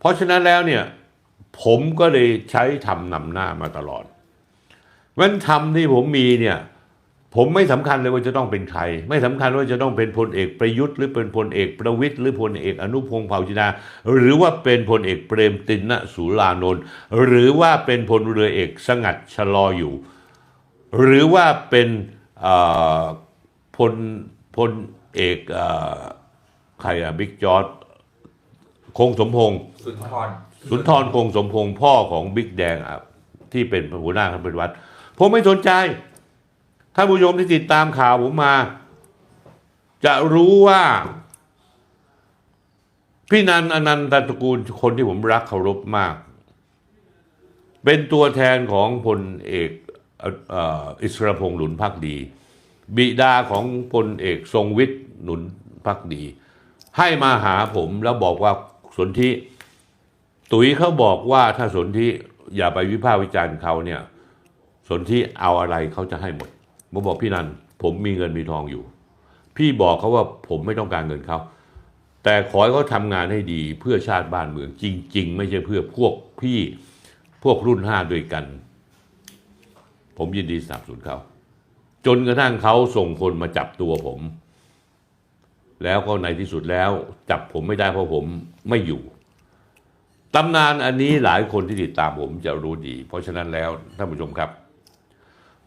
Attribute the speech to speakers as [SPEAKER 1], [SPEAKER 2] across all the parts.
[SPEAKER 1] เพราะฉะนั้นแล้วเนี่ยผมก็เลยใช้ทำนำหน้ามาตลอดเพราะฉะนั้นทำที่ผมมีเนี่ยผมไม่สำคัญเลยว่าจะต้องเป็นใคร ไม่สำคัญว่าจะต้องเป็นพลเอกประยุทธ์หรือเป็นพลเอกประวิตยหรือพลเอกอนุพงศ์เผ่าจินดาหรือว่าเป็นพลเอกเปรมตินนสุรานนท์หรือว่าเป็นพลเรือเอกสงัดชะลออยู่ หรือว่าเป็นพลพลเอกอใครอะบิ๊กจอร์ดคงสมพงษ์
[SPEAKER 2] สุนทร
[SPEAKER 1] สุนทรคงสมพงษ์พ่อของบิ๊กแดงอะที่เป็นหัวหน้าคณะปฏิวัติผมไม่สนใจท่านผู้ชมที่ติดตามข่าวผมมา จะรู้ว่าพี่นันอนันตตระกูลคนที่ผมรักเคารพมาก เป็นตัวแทนของพลเอกอิสรพงษ์หนุนพักดี บิดาของพลเอกทรงวิทย์หนุนพักดี ให้มาหาผมแล้วบอกว่าสนธิ ตุ๋ยเขาบอกว่าถ้าสนธิอย่าไปวิพากษ์วิจารณ์เขาเนี่ย สนธิเอาอะไรเขาจะให้หมดผมบอกพี่นันผมมีเงินมีทองอยู่ พี่บอกเขาว่าผมไม่ต้องการเงินเขาแต่ขอให้เขาทำงานให้ดีเพื่อชาติบ้านเมืองจริง ๆ ไม่ใช่เพื่อพวกพี่พวกรุ่นห้าด้วยกัน ผมยินดีสนับสนุนเขา จนกระทั่งเขาส่งคนมาจับตัวผม แล้วก็ในที่สุดแล้ว จับผมไม่ได้เพราะผมไม่อยู่ ตำนานอันนี้หลายคนที่ติดตามผมจะรู้ดี เพราะฉะนั้นแล้วท่านผู้ชมครับ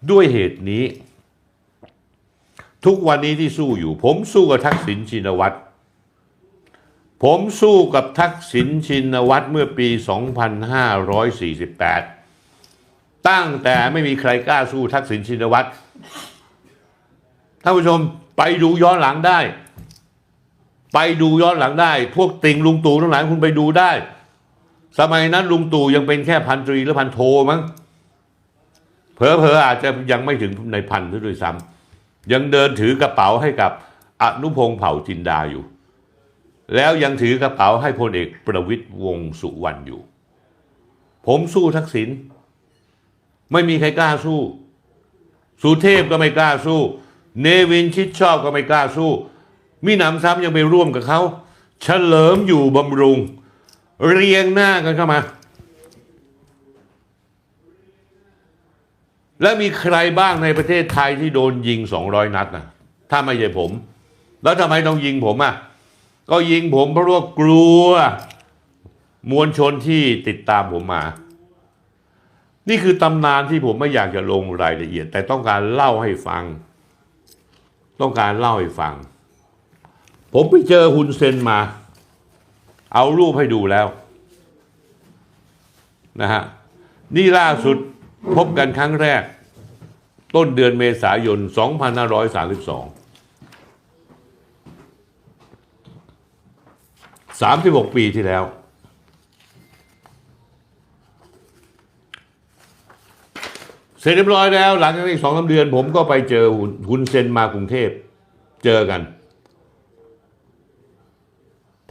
[SPEAKER 1] ด้วยเหตุนี้ ทุกวันนี้ที่สู้อยู่ ผมสู้กับทักษิณชินวัตร ผมสู้กับทักษิณชินวัตรเมื่อปี 2548 ตั้งแต่ไม่มีใครกล้าสู้ทักษิณชินวัตรท่านผู้ชมไปดูย้อนหลังได้ ไปดูย้อนหลังได้ พวกติงลุงตู่ทั้งหลายคุณไปดูได้ สมัยนั้นลุงตู่ยังเป็นแค่พันตรีหรือพันโทมั้งเผลอๆอาจจะยังไม่ถึงในพันซะด้วยซ้ำยังเดินถือกระเป๋าให้กับอนุพงษ์เผ่าจินดาอยู่ แล้วยังถือกระเป๋าให้พลเอกประวิตยวงสุวรรณอยู่ ผมสู้ทักษิณไม่มีใครกล้าสู้ สุเทพก็ไม่กล้าสู้ เนวินชิดชอบก็ไม่กล้าสู้ มีหนำซ้ำยังไปร่วมกับเขาเฉลิมอยู่บำรุง เรียงหน้ากันเข้ามา แล้วมีใครบ้างในประเทศไทยที่โดนยิง200นัดนะถ้าไม่ใช่ผม แล้วทำไมต้องยิงผมอะก็ยิงผมเพราะว่ากลัว มวลชนที่ติดตามผมมา นี่คือตำนานที่ผมไม่อยากจะลงรายละเอียด แต่ต้องการเล่าให้ฟัง ต้องการเล่าให้ฟัง ผมไปเจอฮุนเซนมา เอารูปให้ดูแล้วนะฮะนี่ล่าสุดพบกันครั้งแรก ต้นเดือนเมษายน 2532 36 ปีที่แล้ว เสร็จเรียบร้อยแล้ว หลังจากอีกสองสาเดือน ผมก็ไปเจอหุนหุนเซนมากรุงเทพ เจอกัน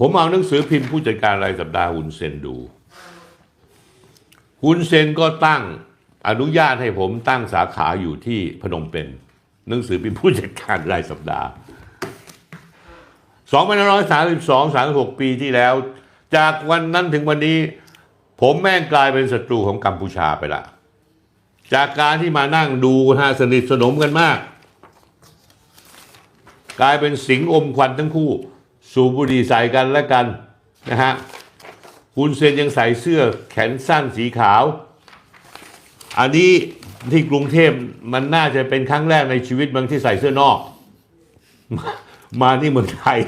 [SPEAKER 1] ผมเอาหนังสือพิมพ์ผู้จัดการรายสัปดาห์หุนเซนดูหุนเซนก็ตั้งอนุญาตให้ผมตั้งสาขาอยู่ที่พนมเปญหนังสือพิมพ์ผู้จัดการรายสัปดาห์2532 36 ปีที่แล้ว จากวันนั้นถึงวันนี้ ผมแม่งกลายเป็นศัตรูของกัมพูชาไปละจากการที่มานั่งดูฮะสนิทสนมกันมาก กลายเป็นสิงอมควันทั้งคู่ สูบบุหรี่ใส่กันและกันนะฮะคุณเซนยังใส่เสื้อแขนสั้นสีขาว อันนี้ที่กรุงเทพมันน่าจะเป็นครั้งแรกในชีวิตบางที่ใส่เสื้อนอกมามาที่เมืองไทย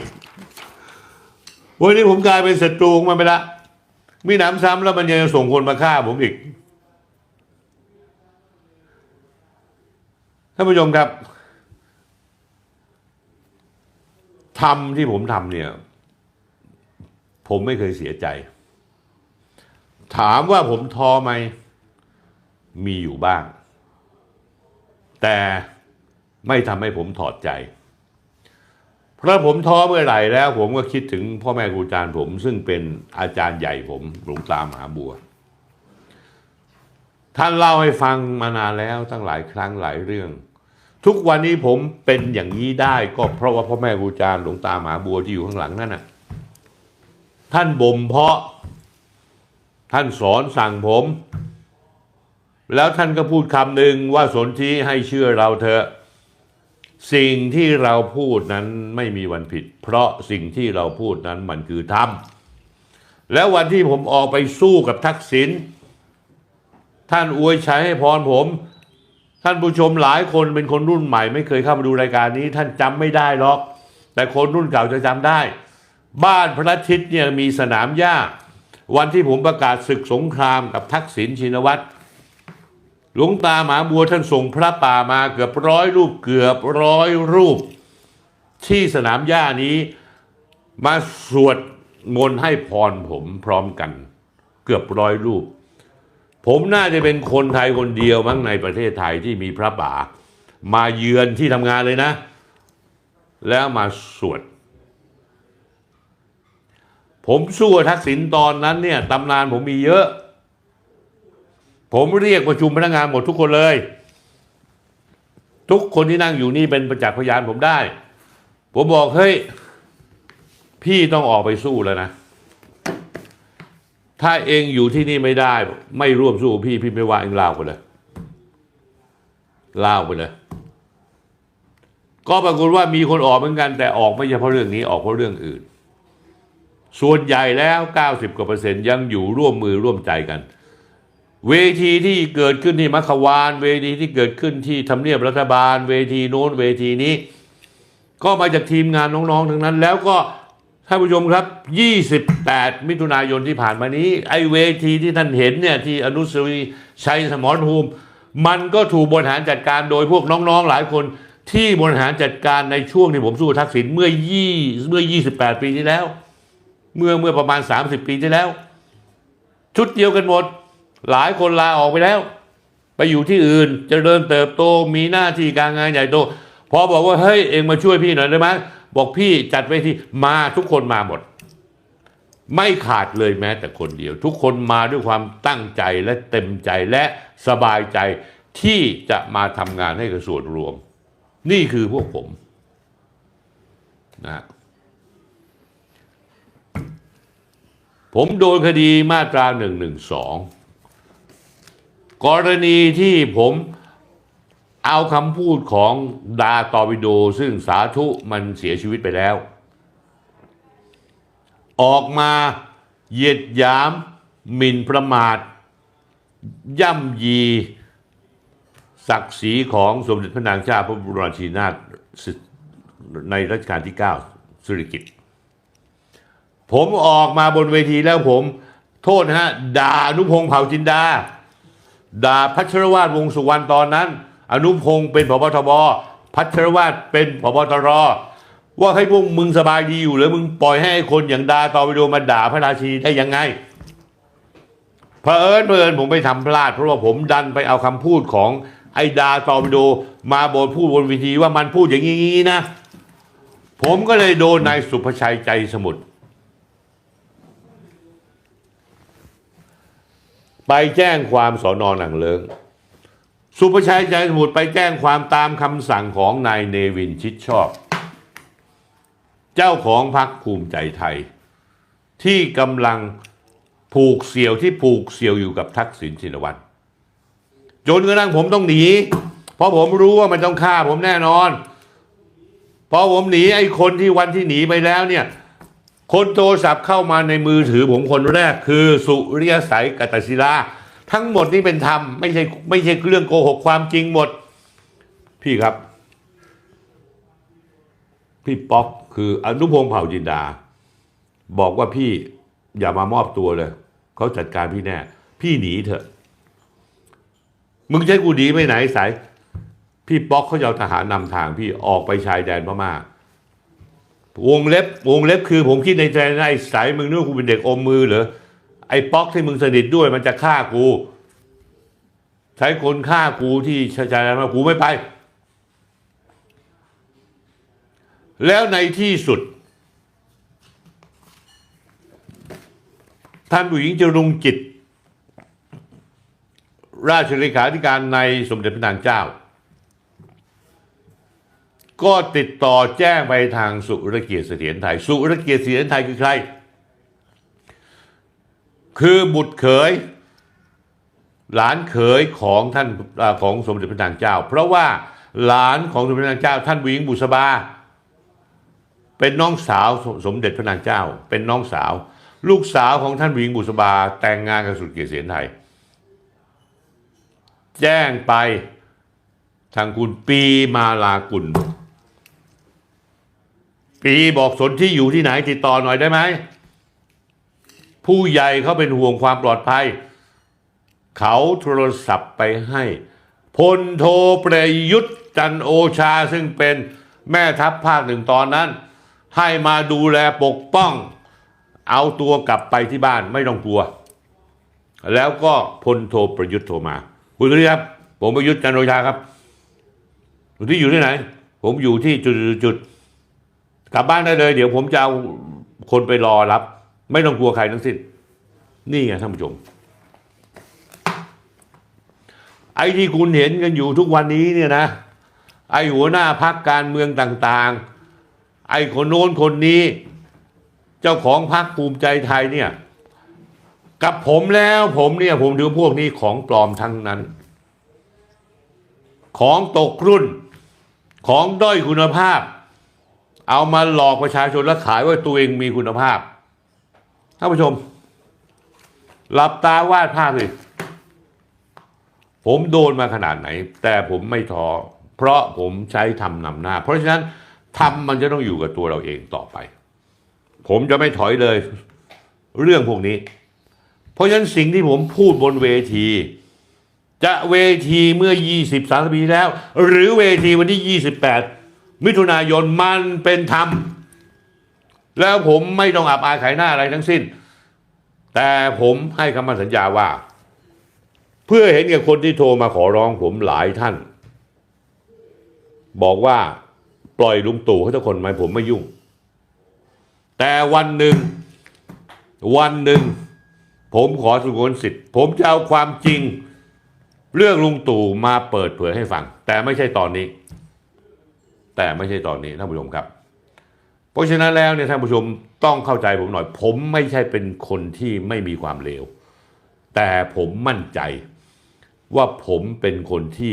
[SPEAKER 1] วันนี้ผมกลายเป็นศัตรูของมันไปละมีหนำซ้ำแล้วมันยังส่งคนมาฆ่าผมอีกท่านผู้ชมครับ ทำที่ผมทำเนี่ย ผมไม่เคยเสียใจ ถามว่าผมท้อไหม มีอยู่บ้าง แต่ไม่ทำให้ผมถอดใจ เพราะผมท้อเมื่อไหร่แล้ว ผมก็คิดถึงพ่อแม่ครูอาจารย์ผม ซึ่งเป็นอาจารย์ใหญ่ผมหลวงตามหาบัว ท่านเล่าให้ฟังมานานแล้วตั้งหลายครั้งหลายเรื่อง ทุกวันนี้ผมเป็นอย่างนี้ได้ก็เพราะว่าพ่อแม่ครูอาจารย์หลวงตาหมาบัวที่อยู่ข้างหลังนั่นน่ะ ท่านบ่มเพาะ ท่านสอนสั่งผม แล้วท่านก็พูดคำหนึ่งว่าสนธิให้เชื่อเราเถอะสิ่งที่เราพูดนั้นไม่มีวันผิด เพราะสิ่งที่เราพูดนั้นมันคือธรรมแล้ววันที่ผมออกไปสู้กับทักษิณท่านอวยชัยให้พรผม ท่านผู้ชมหลายคนเป็นคนรุ่นใหม่ ไม่เคยเข้ามาดูรายการนี้ ท่านจำไม่ได้หรอก แต่คนรุ่นเก่าจะจำได้ บ้านพระอาทิตย์เนี่ยมีสนามหญ้า วันที่ผมประกาศศึกสงครามกับทักษิณชินวัตรหลวงตาหมาบัวท่านส่งพระป่ามาเกือบร้อยรูปเกือบร้อยรูป ที่สนามหญ้านี้มาสวดมนต์ให้พรผมพร้อมกัน เกือบร้อยรูป ผมน่าจะเป็นคนไทยคนเดียวมั้งในประเทศไทยที่มีพระป่า มาเยือนที่ทำงานเลยนะ แล้วมาสวด ผมสู้ทักษิณตอนนั้นเนี่ยตำนานผมมีเยอะ ผมเรียกประชุมพนักงานหมดทุกคนเลย ทุกคนที่นั่งอยู่นี่เป็นประจักษ์พยานผมได้ ผมบอกเฮ้ยพี่ต้องออกไปสู้แล้วนะ ถ้าเองอยู่ที่นี่ไม่ได้ ไม่ร่วมสู้พี่พี่ไม่ว่าเองลาไปเลยลาไปเลยก็ปรากฏว่ามีคนออกเหมือนกัน แต่ออกไม่ใช่เพราะเรื่องนี้ออกเพราะเรื่องอื่น ส่วนใหญ่แล้ว 90กว่าเปอร์เซ็นต์ยังอยู่ร่วมมือร่วมใจกัน เวทีที่เกิดขึ้นที่มัคควาน เวทีที่เกิดขึ้นที่ทำเนียบรัฐบาล เวทีโน้นเวทีนี้ ก็มาจากทีมงานน้องๆ ทั้งนั้น แล้วก็ ท่านผู้ชมครับ 28 มิถุนายนที่ผ่านมานี้ ไอเวทีที่ท่านเห็นเนี่ยที่อนุสาวรีชัยสมรภูมิ มันก็ถูกบริหารจัดการโดยพวกน้องๆหลายคนที่บริหารจัดการในช่วงที่ผมสู้ทักษิณเมื่อ20เมื่อ 28 ปีที่แล้ว เมื่อเมื่อประมาณ 30 ปีที่แล้ว ชุดเดียวกันหมด หลายคนลาออกไปแล้ว ไปอยู่ที่อื่นเจะเดินเติบโตมีหน้าที่การงานใหญ่โตพอบอกว่าเฮ้ยเองมาช่วยพี่หน่อยได้ไหม บอกพี่จัดเวทีมาทุกคนมาหมด ไม่ขาดเลยแม้แต่คนเดียว ทุกคนมาด้วยความตั้งใจและเต็มใจและสบายใจที่จะมาทำงานให้กับส่วนรวม นี่คือพวกผมนะผมโดนคดีมาตรา1นึกรณีที่ผม เอาคำพูดของดาตอวิโดซึ่งสาธุมันเสียชีวิตไปแล้ว ออกมาเหยียดยามหมิ่นประมาท ย่ำยี ศักดิ์ศรีของสมเด็จพระนางเจ้าพระบรมราชินีนาถในรัชกาลที่ 9สิริกิตผมออกมาบนเวทีแล้วผมโทษฮะด่านุพงษ์เผ่าจินดา ด่าพัชรวาทวงสุวรรณตอนนั้น อนุพงศ์เป็นพบทบพัชรวาทเป็นพบตรว่าให้พวกมึงสบายดีอยู่หรือมึงปล่อยให้คนอย่างดาตอไปโดมาด่าพระราชีได้ยังไงเผอิญเผอิญผมไปทำพลาด เพราะว่าผมดันไปเอาคำพูดของไอ้ดาตอไปโดมาบนพูดบนเวทีว่ามันพูดอย่างนี้นะ ผมก็เลยโดนนายสุภชัยใจสมุทรไปแจ้งความสอนอนหนังเลิง สุภชัยใจสมุทรไปแจ้งความตามคำสั่งของนายเนวินชิดชอบ เจ้าของพรรคภูมิใจไทย ที่กำลังผูกเสี่ยวที่ผูกเสี่ยวอยู่กับทักษิณชินวัตรจนกระทั่งผมต้องหนี เพราะผมรู้ว่ามันต้องฆ่าผมแน่นอนพอผมหนีไอ้คนที่วันที่หนีไปแล้วเนี่ย คนโทรศัพท์เข้ามาในมือถือผมคนแรกคือสุริยสัยกัตศิลา ทั้งหมดนี่เป็นธรรมไม่ใช่ไม่ใช่เรื่องโกหกความจริงหมด พี่ครับ พี่ป๊อกคืออนุพงษ์เผ่าจินดา บอกว่าพี่อย่ามามอบตัวเลย เขาจัดการพี่แน่ พี่หนีเถอะ มึงใช้กูหนีไปไหนสาย พี่ป๊อกเขาจะเอาทหารนำทางพี่ออกไปชายแดนพม่าวงเล็บวงเล็บคือผมคิดในใจนะไอ้สายมึงนึกว่ากูเป็นเด็กอมมือเหรอ ไอ้ป๊อกที่มึงสนิทด้วยมันจะฆ่ากู ใช้คนฆ่ากูที่ชายแดนมากูไม่ไป แล้วในที่สุด ท่านผู้หญิงจรุงจิต ราชเลขาธิการในสมเด็จพระนางเจ้า ก็ติดต่อแจ้งไปทางสุรเกียรติเสถียรไทย สุรเกียรติเสถียรไทยคือใคร คือบุตรเขย หลานเขยของท่านของสมเด็จพระนางเจ้า เพราะว่าหลานของสมเด็จพระนางเจ้า ท่านวิงบุษบา เป็นน้องสาวสสมเด็จพระนางเจ้า เป็นน้องสาว ลูกสาวของท่านวิงบุษบา แต่งงานกับสุดเกียรติเสียนไทย แจ้งไปทางคุณปีมาลากุลปีบอกสนที่อยู่ที่ไหนติดต่อหน่อยได้ไหม ผู้ใหญ่เขาเป็นห่วงความปลอดภัย เขาโทรศัพท์ไปให้พลโทประยุทธ์จันโอชาซึ่งเป็นแม่ทัพภาคหนึ่งตอนนั้น ให้มาดูแลปกป้อง เอาตัวกลับไปที่บ้านไม่ต้องกลัว แล้วก็พลโทประยุทธ์โทรมา คุณสุริครับ ผมประยุทธ์จันโอชาครับอยู่ที่อยู่ที่ไหน ผมอยู่ที่จุดจุดๆกลับบ้านได้เลย เดี๋ยวผมจะเอาคนไปรอรับ ไม่ต้องกลัวใครทั้งสิ้น นี่ไงท่านผู้ชม ไอ้ที่คุณเห็นกันอยู่ทุกวันนี้เนี่ยนะ ไอ้หัวหน้าพักการเมืองต่างๆ ไอ้คนโน้นคนนี้ เจ้าของพักภูมิใจไทยเนี่ย กับผมแล้วผมเนี่ยผมถือพวกนี้ของปลอมทั้งนั้น ของตกรุ่น ของด้อยคุณภาพ เอามาหลอกประชาชนและขายว่าตัวเองมีคุณภาพ ท่านผู้ชม หลับตาวาดภาพสิผมโดนมาขนาดไหน แต่ผมไม่ท้อเพราะผมใช้ทำนำหน้า เพราะฉะนั้นทำมันจะต้องอยู่กับตัวเราเองต่อไป ผมจะไม่ถอยเลย เรื่องพวกนี้ เพราะฉะนั้นสิ่งที่ผมพูดบนเวที จะเวทีเมื่อ 20 30ปีแล้ว หรือเวทีวันที่ 28 มิถุนายนมันเป็นธรรม แล้วผมไม่ต้องอับอายขายหน้าอะไรทั้งสิ้น แต่ผมให้คำมั่นสัญญาว่า เพื่อเห็นกับคนที่โทรมาขอร้องผมหลายท่าน บอกว่าปล่อยลุงตู่ให้ทุกคนไหมผมไม่ยุ่ง แต่วันหนึ่ง วันหนึ่ง ผมขอสุกนสิทธิ์ ผมจะเอาความจริง เรื่องลุงตู่มาเปิดเผยให้ฟัง แต่ไม่ใช่ตอนนี้ แต่ไม่ใช่ตอนนี้ท่านผู้ชมครับ เพราะฉะนั้นแล้วเนี่ยท่านผู้ชมต้องเข้าใจผมหน่อย ผมไม่ใช่เป็นคนที่ไม่มีความเลว แต่ผมมั่นใจว่าผมเป็นคนที่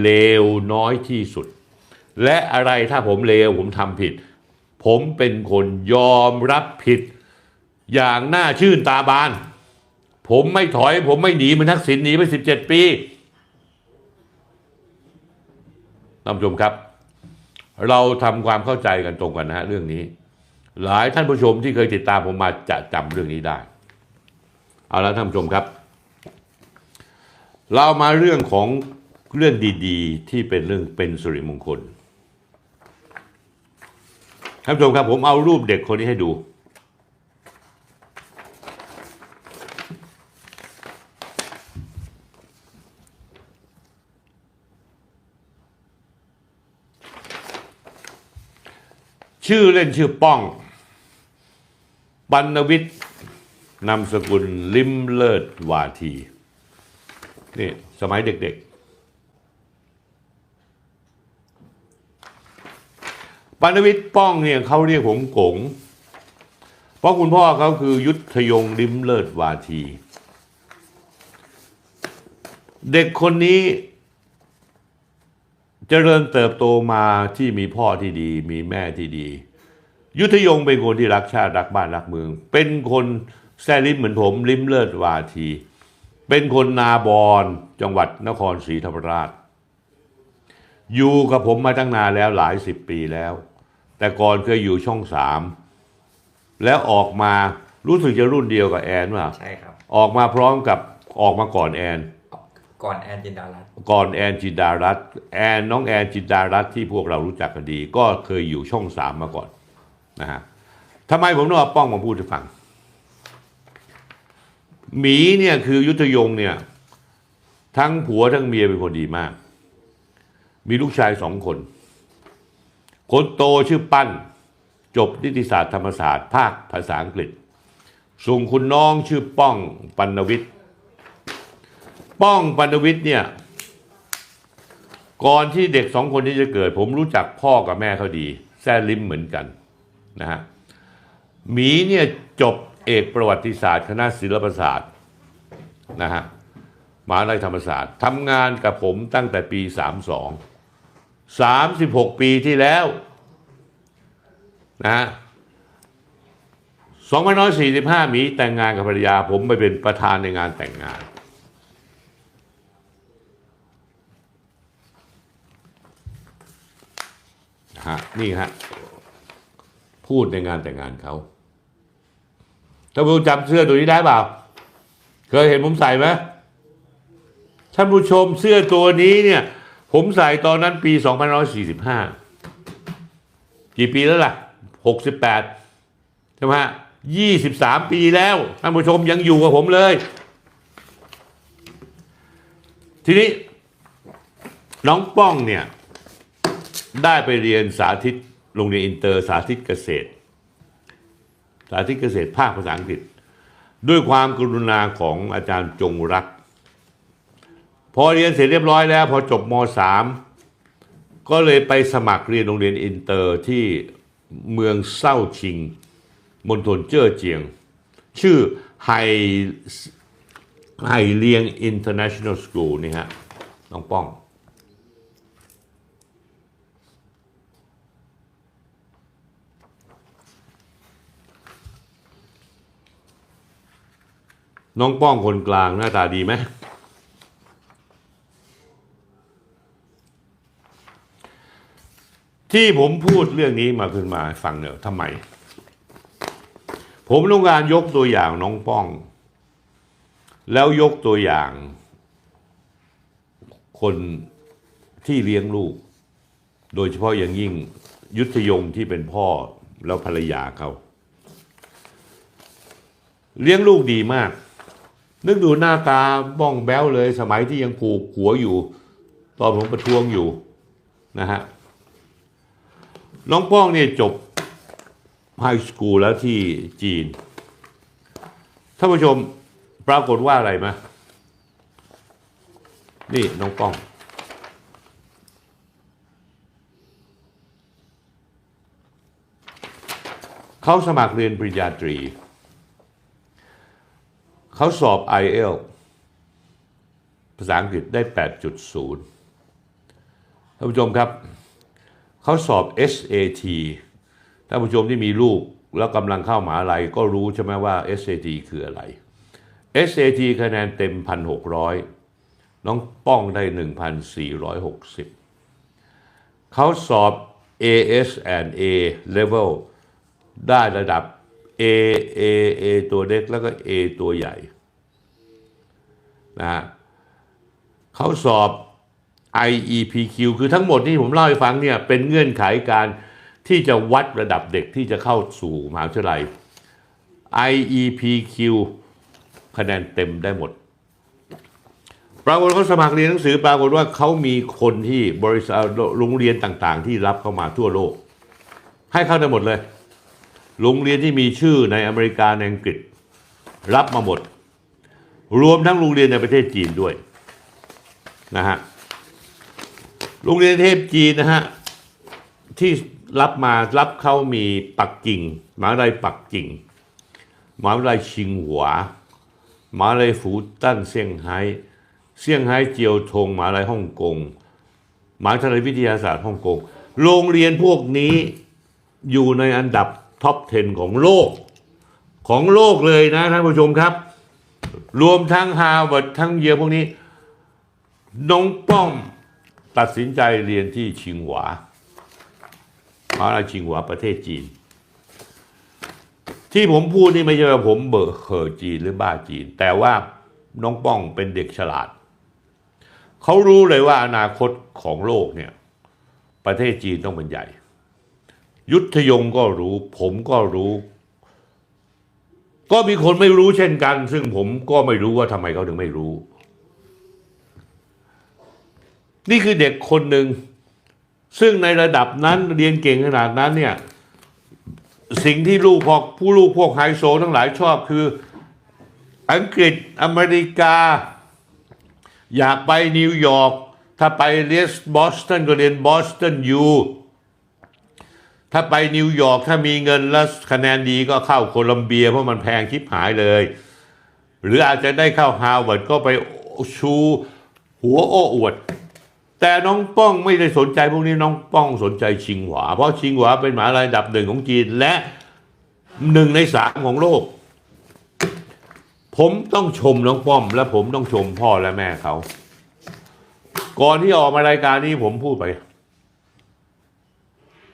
[SPEAKER 1] เลวน้อยที่สุด และอะไรถ้าผมเลวผมทำผิด ผมเป็นคนยอมรับผิด อย่างหน่าชื่นตาบาน ผมไม่ถอย ผมไม่หนีมันทักษิณหนีไปสิบเจ็ดปีท่านผู้ชมครับ เราทำความเข้าใจกันตรงกันนะฮะเรื่องนี้ หลายท่านผู้ชมที่เคยติดตามผมมาจะจำเรื่องนี้ได้ เอาละท่านผู้ชมครับ เรามาเรื่องของเรื่องดีๆ ที่เป็นเรื่องเป็นสุริมงคลท่านผู้ชมครับผมเอารูปเด็กคนนี้ให้ดู ชื่อเล่นชื่อป้องบรรณวิทย์นามสกุลลิมเลิศวาที นี่สมัยเด็กๆปานวิทย์ป้องเนี่ยเขาเรียกผมกงเพราะคุณพ่อเขาคือยุทธยงลิมเลิศวาที เด็กคนนี้ เจริญเติบโตมาที่มีพ่อที่ดี มีแม่ที่ดี ยุทธยงเป็นคนที่รักชาติรักบ้านรักเมือง เป็นคนแซลิมเหมือนผมลิมเลิศวาที เป็นคนนาบอนจังหวัดนครศรีธรรมราช อยู่กับผมมาตั้งนานแล้วหลายสิบปีแล้ว แต่ก่อนเคยอยู่ช่องสามแล้วออกมารู้สึกจะรุ่นเดียวกับแอนว่า
[SPEAKER 2] ใช่ครับ
[SPEAKER 1] ออกมาพร้อมกับออกมาก่อนแอน
[SPEAKER 2] ก่อนแอนจินดารัต
[SPEAKER 1] ก่อนแอนจินดารัตแอนน้องแอนจินดารัตที่พวกเรารู้จักกันดี ก็เคยอยู่ช่องสามมาก่อนนะฮะทำไมผมต้องเอาป้องมาพูดให้ฟัง หมีเนี่ยคือยุทธยงเนี่ย ทั้งผัวทั้งเมียเป็นคนดีมาก มีลูกชายสองคน คนโตชื่อปั้น จบนิติศาสตร์ธรรมศาสตร์ ภาคภาษาอังกฤษ ส่วนคุณน้องชื่อป้องปัณวิทย์ ป้องปัณวิทย์เนี่ย ก่อนที่เด็กสองคนนี้จะเกิด ผมรู้จักพ่อกับแม่เขาดี แซ่ลิมเหมือนกันนะฮะหมีเนี่ยจบเอกประวัติศาสตร์ คณะศิลปศาสตร์นะฮะมหาวิทยาลัยธรรมศาสตร์ทำงานกับผมตั้งแต่ปี 32 36 ปีที่แล้วนะฮะ2545มีแต่งงานกับภรรยาผมไปเป็นประธานในงานแต่งงาน นะ ฮะนี่ฮะพูดในงานแต่งงานเขาท่านผู้ชมจำเสื้อตัวนี้ได้เปล่า เคยเห็นผมใส่ไหมท่านผู้ชมเสื้อตัวนี้เนี่ย ผมใส่ตอนนั้นปี2545 กี่ปีแล้วล่ะ 68 ใช่ไหมฮะ23 ปีแล้ว ท่านผู้ชมยังอยู่กับผมเลย ทีนี้น้องป้องเนี่ย ได้ไปเรียนสาธิตโรงเรียนอินเตอร์สาธิตเกษตร สาธิตเกษตรภาคภาษาอังกฤษ ด้วยความกรุณาของอาจารย์จงรัก พอเรียนเสร็จเรียบร้อยแล้ว พอจบม .3 ก็เลยไปสมัครเรียนโรงเรียนอินเตอร์ที่เมืองเซ้าชิงมณฑลเจ้อเจียง ชื่อไฮไฮเลียง International School นี่ฮะน้องป้อง น้องป้องคนกลางหน้าตาดีไหมที่ผมพูดเรื่องนี้มาขึ้นมาฟังเนี่ยทำไม ผมต้องการยกตัวอย่างน้องป้อง แล้วยกตัวอย่าง คนที่เลี้ยงลูก โดยเฉพาะอย่างยิ่งยุทธยงที่เป็นพ่อแล้วภรรยาเขา เลี้ยงลูกดีมาก นึกดูหน้าตาบ้องแบ้วเลย สมัยที่ยังผูกหัวอยู่ ตอนผมประท้วงอยู่นะฮะน้องป้องเนี่ยจบไฮสคูลแล้วที่จีนท่านผู้ชมปรากฏว่าอะไรไหมนี่น้องป้อง เขาสมัครเรียนปริญญาตรี เขาสอบ IEL ภาษาอังกฤษได้ 8.0 ท่านผู้ชมครับ เขาสอบ SAT ท่านผู้ชมที่มีลูกแล้วกำลังเข้ามหาลัยก็รู้ใช่ไหมว่า SAT คืออะไร SAT คะแนนเต็ม 1,600 น้องป้องได้ 1,460 เขาสอบ AS and A level ได้ระดับ A A A ตัวเล็กแล้วก็ A ตัวใหญ่นะฮะเขาสอบ IEPQ คือทั้งหมดที่ผมเล่าให้ฟังเนี่ยเป็นเงื่อนไขการที่จะวัดระดับเด็กที่จะเข้าสู่มหาวิทยาลัย IEPQ คะแนนเต็มได้หมด ปรากฏเขาสมัครเรียนหนังสือปรากฏว่าเขามีคนที่บริษัทโรงเรียนต่างๆ ที่รับเข้ามาทั่วโลก ให้เข้าได้หมดเลย โรงเรียนที่มีชื่อในอเมริกาในอังกฤษ รับมาหมด รวมทั้งโรงเรียนในประเทศจีนด้วยนะฮะโรงเรียนเทพจีนนะฮะที่รับมารับเขามีปักกิ่งมหาวิทยาลัยปักกิ่งมหาวิทยาลัยชิงหัวมหาวิทยาลัยฟูตันเซี่ยงไฮ้เซี่ยงไฮ้เจียวทงมหาวิทยาลัยฮ่องกงมหาวิทยาลัยวิทยาศาสตร์ฮ่องกงโรงเรียนพวกนี้อยู่ในอันดับ ท็อป 10 ของโลก ของโลกเลยนะท่านผู้ชมครับ รวมทั้งฮาร์วาร์ดทั้งเยอะพวกนี้ น้องป้อมตัดสินใจเรียนที่ชิงหวามหาวิทยาลัยชิงหวาประเทศจีน ที่ผมพูดนี่ไม่ใช่ว่าผมเบอเหอจีนหรือบ้าจีน แต่ว่าน้องป้องเป็นเด็กฉลาด เขารู้เลยว่าอนาคตของโลกเนี่ย ประเทศจีนต้องเป็นใหญ่ ยุทธยงก็รู้ ผมก็รู้ ก็มีคนไม่รู้เช่นกัน ซึ่งผมก็ไม่รู้ว่าทำไมเขาถึงไม่รู้ นี่คือเด็กคนหนึ่ง ซึ่งในระดับนั้นเรียนเก่งขนาดนั้นเนี่ย สิ่งที่ลูกพอกผู้ลูกพวกไฮโซทั้งหลายชอบคือ อังกฤษอเมริกา อยากไปนิวยอร์กถ้าไปเรียนบอสตันก็เรียนบอสตันยู ถ้าไปนิวยอร์กถ้ามีเงินแล้วคะแนนดีก็เข้าโคลัมเบีย เพราะมันแพงชิบหายเลย หรืออาจจะได้เข้าฮาร์วาร์ดก็ไปชูหัวโอ้อวด แต่น้องป้องไม่ได้สนใจพวกนี้น้องป้องสนใจชิงหวา เพราะชิงหวาเป็นมหาลัยดับหนึ่งของจีนและหนึ่งในสามของโลก ผมต้องชมน้องป้อม และผมต้องชมพ่อและแม่เขา ก่อนที่ออกมารายการนี้ผมพูดไป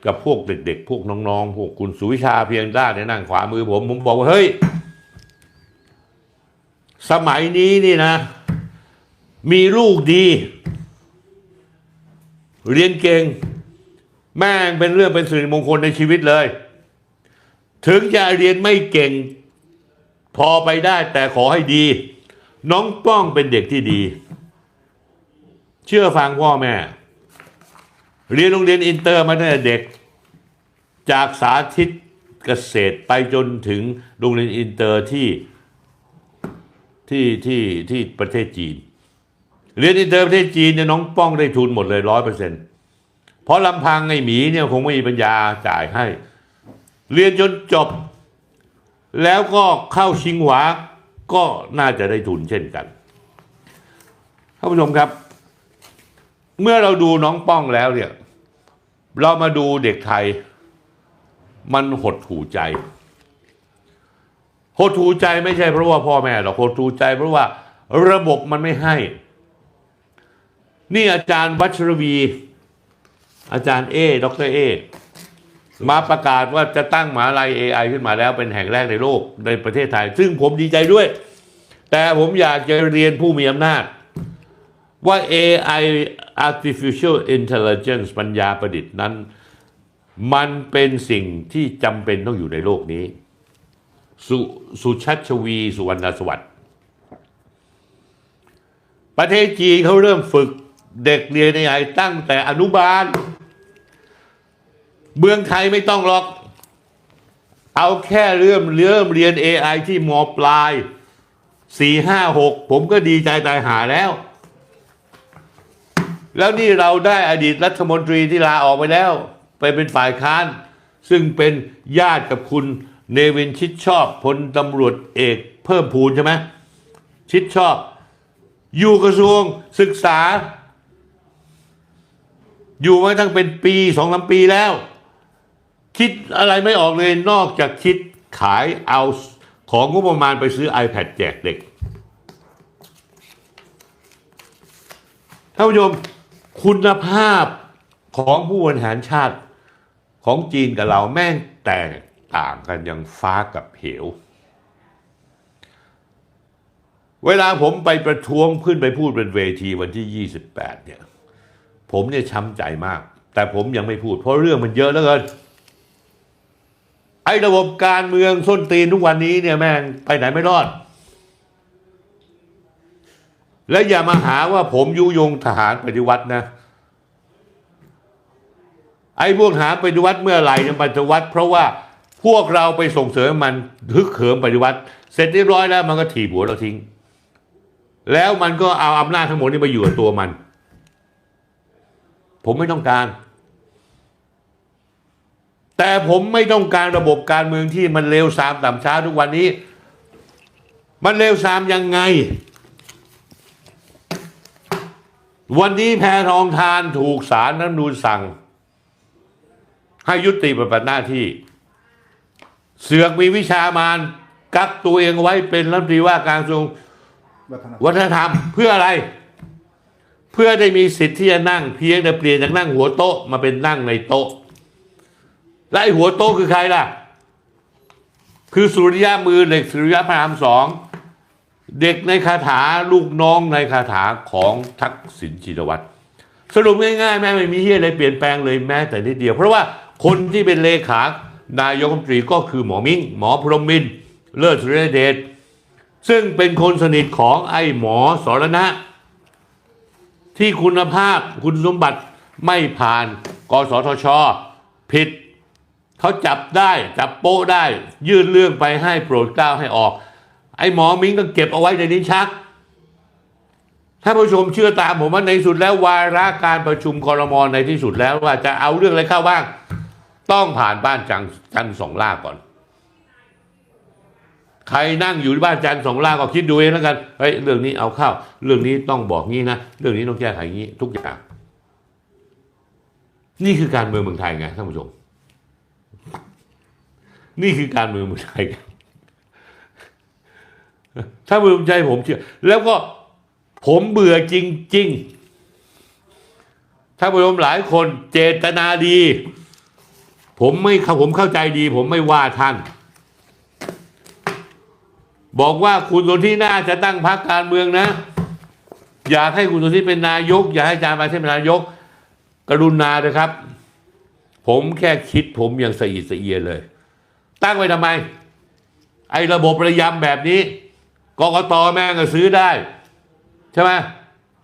[SPEAKER 1] กับพวกเด็กๆ พวกน้องๆ พวกคุณสุวิชาเพียงด้านเนี่ยนั่งขวามือผม ผมบอกว่าเฮ้ย สมัยนี้นี่นะ มีลูกดี เรียนเก่ง แม่งเป็นเรื่องเป็นสิริมงคลในชีวิตเลย ถึงจะเรียนไม่เก่ง พอไปได้แต่ขอให้ดี น้องป้องเป็นเด็กที่ดี เชื่อฟังพ่อแม่ เรียนโรงเรียนอินเตอร์มาตั้งแต่เด็ก จากสาธิตเกษตรไปจนถึงโรงเรียนอินเตอร์ที่ที่ที่ที่ประเทศจีน เรียนอินเตอร์ประเทศจีนเนี่ยน้องป้องได้ทุนหมดเลยร้อยเปอร์เซ็นต์เพราะลำพังไอ้หมีเนี่ยคงไม่มีปัญญาจ่ายให้ เรียนจนจบ แล้วก็เข้าชิงหวาก็น่าจะได้ทุนเช่นกันท่านผู้ชมครับ เมื่อเราดูน้องป้องแล้วเนี่ย เรามาดูเด็กไทย มันหดหูใจ หดหูใจไม่ใช่เพราะว่าพ่อแม่หรอกหดหูใจ เพราะว่าระบบมันไม่ให้ นี่อาจารย์วัชรวี อาจารย์เอดรเอมาประกาศว่าจะตั้งมหาลัย AI ขึ้นมาแล้วเป็นแห่งแรกในโลกในประเทศไทย ซึ่งผมดีใจด้วย แต่ผมอยากจะเรียนผู้มีอำนาจ ว่า AI artificial intelligence ปัญญาประดิษฐ์นั้น มันเป็นสิ่งที่จำเป็นต้องอยู่ในโลกนี้ สุสุชัชวี สุวรรณสวัสดิ์ประเทศจีนเขาเริ่มฝึกเด็กเรียน AI ตั้งแต่อนุบาล เมืองไทยไม่ต้องหรอก เอาแค่เริ่มเริ่มเรียน AI ที่มปลายสี่ห้าหกผมก็ดีใจตายหาแล้ว แล้วนี่เราได้อดีตรัฐมนตรีที่ลาออกไปแล้ว ไปเป็นฝ่ายค้าน ซึ่งเป็นญาติกับคุณเนวินชิดชอบพลตำรวจเอกเพิ่มพูนใช่ไหมชิดชอบ อยู่กระทรวงศึกษา อยู่มาตั้งเป็นปีสองสามปีแล้ว คิดอะไรไม่ออกเลยนอกจากคิดขายเอาของงบประมาณไปซื้อ iPad แจกเด็กท่านผู้ชม คุณภาพของผู้บริหารชาติของจีนกับเราแม่งแตกต่างกันอย่างฟ้ากับเหว เวลาผมไปประท้วงขึ้นไปพูดเป็นเวทีวันที่ 28 เนี่ย ผมเนี่ยช้ำใจมาก แต่ผมยังไม่พูด เพราะเรื่องมันเยอะเหลือเกินไอ้ระบบการเมืองส้นตีนทุกวันนี้เนี่ยแม่งไปไหนไม่รอด และอย่ามาหาว่าผมยุยงทหารปฏิวัตินะ ไอ้พวกหาปฏิวัติเมื่อไหร่เนี่ยปฏิวัติ เพราะว่าพวกเราไปส่งเสริมมันฮึกเหิมปฏิวัติ เสร็จเรียบร้อยแล้วมันก็ถีบหัวเราทิ้ง แล้วมันก็เอาอำนาจทั้งหมดนี้มาอยู่กับตัวมัน ผมไม่ต้องการ แต่ผมไม่ต้องการระบบการเมืองที่มันเลวทรามต่ำช้าทุกวันนี้ มันเลวทรามยังไง วันนี้แพทองทานถูกสารรัฐธรรมนูญสั่ง ให้ยุติปฏิบัติหน้าที่ เสือกมีวิชามานกักตัวเองไว้เป็นรัฐมนตรีว่าการกระทรวง
[SPEAKER 3] วัฒนธรรม
[SPEAKER 1] วัฒนธรรมเพื่ออะไร เพื่อได้มีสิทธิ์ที่จะนั่งเพียงแต่เปลี่ยนจากนั่งหัวโต๊ะมาเป็นนั่งในโต๊ะ และไอ้หัวโต๊ะคือใครล่ะ คือสุริยะมือเด็กสุริยะพระรามสอง เด็กในคาถาลูกน้องในคาถาของทักษิณชินวัตรสรุปง่ายๆ แม่ไม่มีเฮียอะไรเปลี่ยนแปลงเลยแม้แต่นิดเดียว เพราะว่าคนที่เป็นเลขานายกรัฐมนตรีก็คือหมอมิ้งหมอพรหมมินเลิศสุริยเดชซึ่งเป็นคนสนิทของไอ้หมอสรณะ ที่คุณภาพคุณสมบัติไม่ผ่านกสทช ผิด เขาจับได้ จับโป๊ได้ ยื่นเรื่องไปให้โปรดเกล้าให้ออก ไอ้หมอมิ้งก็เก็บเอาไว้ในนิ้นชัก ถ้าผู้ชมเชื่อตามผมว่าในสุดแล้ววาระการประชุมคอรมอในที่สุดแล้วว่าจะเอาเรื่องอะไรเข้าบ้าง ต้องผ่านบ้านจันจันสองล่าก่อน ใครนั่งอยู่ที่บ้านจันสองล่าก็คิดดูเองแล้วกันเฮ้ยเรื่องนี้เอาเข้า เรื่องนี้ต้องบอกงี้นะเรื่องนี้ต้องแก้ไขงี้ทุกอย่างนี่คือการเมืองเมืองไทยไงท่านผู้ชม นี่คือการเมืองเมืองไทย ถ้าเมืองไทยผมเชื่อ แล้วก็ผมเบื่อจริง ๆ ถ้าผู้ชมหลายคนเจตนาดี ผมไม่ผมเข้าใจดี ผมไม่ว่าท่าน บอกว่าคุณสนที่น่าจะตั้งพรรคการเมืองนะ อยากให้คุณสนที่เป็นนายก อยากให้อาจารย์มาเทพเป็นนายก กรุณานะครับ ผมแค่คิดผมยังสะอิดสะเอียเลย ตั้งไว้ทำไม ไอ้ระบบระยำแบบนี้ กกตแม่งก็ซื้อได้ ใช่ไหม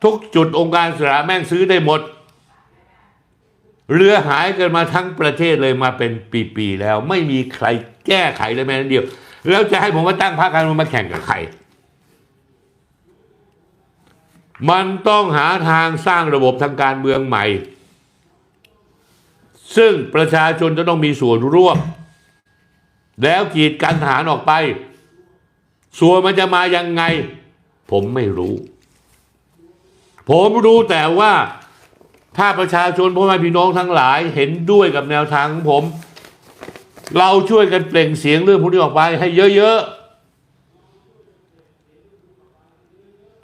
[SPEAKER 1] ทุกจุดองค์การสระแม่งซื้อได้หมด เรือหายกันมาทั้งประเทศเลยมาเป็นปีๆแล้ว ไม่มีใครแก้ไขเลยแม้แต่เดียว แล้วจะให้ผมมาตั้งพรรคการเมืองมาแข่งกับใครมันต้องหาทางสร้างระบบทางการเมืองใหม่ ซึ่งประชาชนจะต้องมีส่วนร่วม แล้วกีดกันทหารออกไป ส่วนมันจะมายังไง ผมไม่รู้ ผมรู้แต่ว่าถ้าประชาชนพ่อแม่พี่น้องทั้งหลายเห็นด้วยกับแนวทางของผม เราช่วยกันเปล่งเสียงเรื่องพวกนี้ออกไปให้เยอะๆ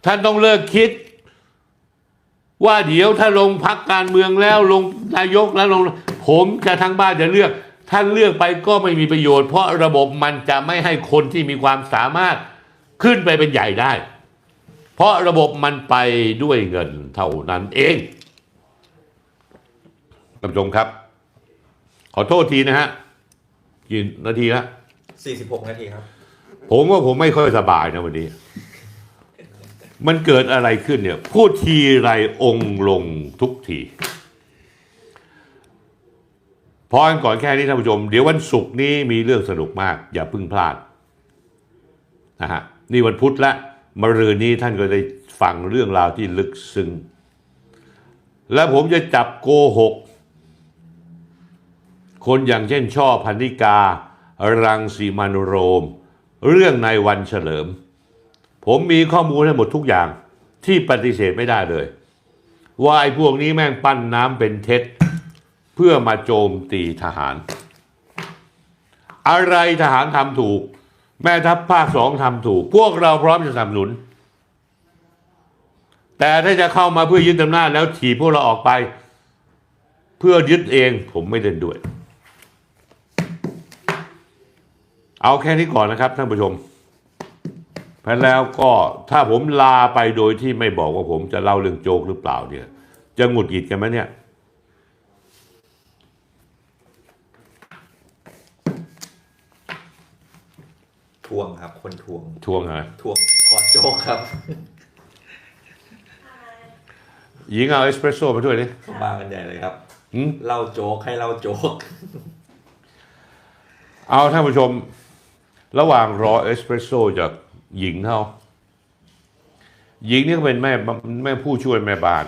[SPEAKER 1] ท่านต้องเลิกคิด ว่าเดี๋ยวถ้าลงพักการเมืองแล้วลงนายกแล้วลงผมจะทั้งบ้านจะเลือก ท่านเลือกไปก็ไม่มีประโยชน์ เพราะระบบมันจะไม่ให้คนที่มีความสามารถขึ้นไปเป็นใหญ่ได้ เพราะระบบมันไปด้วยเงินเท่านั้นเองท่านผู้ชมครับ ขอโทษทีนะฮะกี่นาทีละ
[SPEAKER 2] 46 นาทีครับ
[SPEAKER 1] ผมว่าผมไม่ค่อยสบายนะวันนี้ มันเกิดอะไรขึ้นเนี่ย พูดทีไรองค์ลงทุกที พอกันก่อนแค่นี้ท่านผู้ชม เดี๋ยววันศุกร์นี้มีเรื่องสนุกมาก อย่าพิ่งพลาดนะฮะนี่วันพุธละมรืนนี้ท่านก็ได้ฟังเรื่องราวที่ลึกซึ้งและผมจะจับโกหก คนอย่างเช่นช่อพันนิกา รังสีมานุโรม เรื่องในวันเฉลิม ผมมีข้อมูลให้หมดทุกอย่างที่ปฏิเสธไม่ได้เลย ว่าไอ้พวกนี้แม่งปั้นน้ำเป็นเท็จ เพื่อมาโจมตีทหาร อะไรทหารทำถูก แม่ทัพภาคสองทำถูก พวกเราพร้อมจะสนับสนุน แต่ถ้าจะเข้ามาเพื่อยึดอำนาจแล้วถีบพวกเราออกไป เพื่อยึดเองผมไม่เล่นด้วย เอาแค่นี้ก่อนนะครับท่านผู้ชมแพ้แล้วก็ถ้าผมลาไปโดยที่ไม่บอกว่าผมจะเล่าเรื่องโจกหรือเปล่าเนี่ย จะหงุดหงิดกันไหมเนี่ย
[SPEAKER 2] ทวงครับ คนทวง
[SPEAKER 1] ทวงอะไร
[SPEAKER 2] ทวงขอโจ๊กครับ
[SPEAKER 1] หญิงเอาเอสเปรสโซ่มาด้วยดิ
[SPEAKER 2] มากันใหญ่เลยครับ
[SPEAKER 1] หืม
[SPEAKER 2] เล่าโจ๊กให้เล่าโจ๊ก
[SPEAKER 1] เอาท่านผู้ชม ระหว่างรอเอสเปรสโซ่จากหญิงเขาหญิงนี่ก็เป็นแม่แม่ผู้ช่วยแม่บ้าน